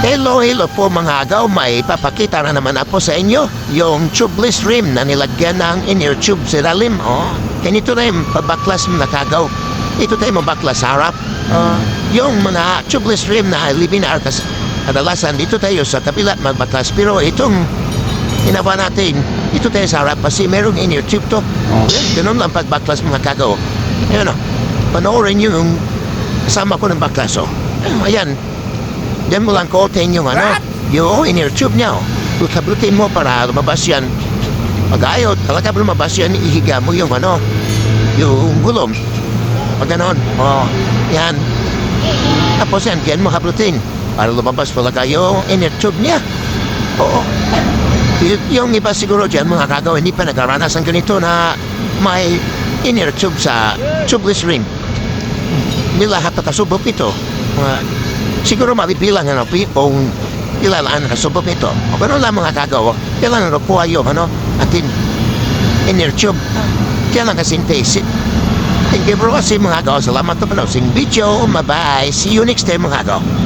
Hello, hello po mga agaw. May papakita na naman ako sa inyo. Yung tubeless rim na nilagyan ng inner tube sa ilalim. Oh, ganito na yung pabaklas mo nakagaw. Ito tayo mabaklas harap. Ah, yung mga tubeless rim na libinar kas kadalasan dito tayo sa kapila magbaklas. Pero itong ginawa natin, dito tayo sa harap kasi merong inner tube to. Ganun lang pagbaklas mga kagaw. Ayan o, panoorin nyo yung kasama ko ng baklas oh. Ayan, Diyan mo lang kuotin yung ano, yung inner tube niya. Oh. Kablutin mo para lumabas yan. Pag ayaw, talaga lumabas yan, ihiga mo yung ano, yung gulong. Pag ganon, oh, yan. Tapos yan, diyan mo kablutin para lumabas talaga yung inner tube niya. Oo. Y- yung iba siguro dyan, mga kagaw, hindi pa nagkaranas ng ganito na may inner tube sa tubeless rim. Hindi lahat nakasubok ito. Mga, siguro mabibilang ano, kung ilalaan nakasubok ito. O gano'n lang mga kagaw, kailangan nakuha yung ano, atin inner tube. Kailangan kasing taste. Thank you bro kasi mga kagaw. Salamat na panood sa video. Bye-bye. See you next time mga kagaw.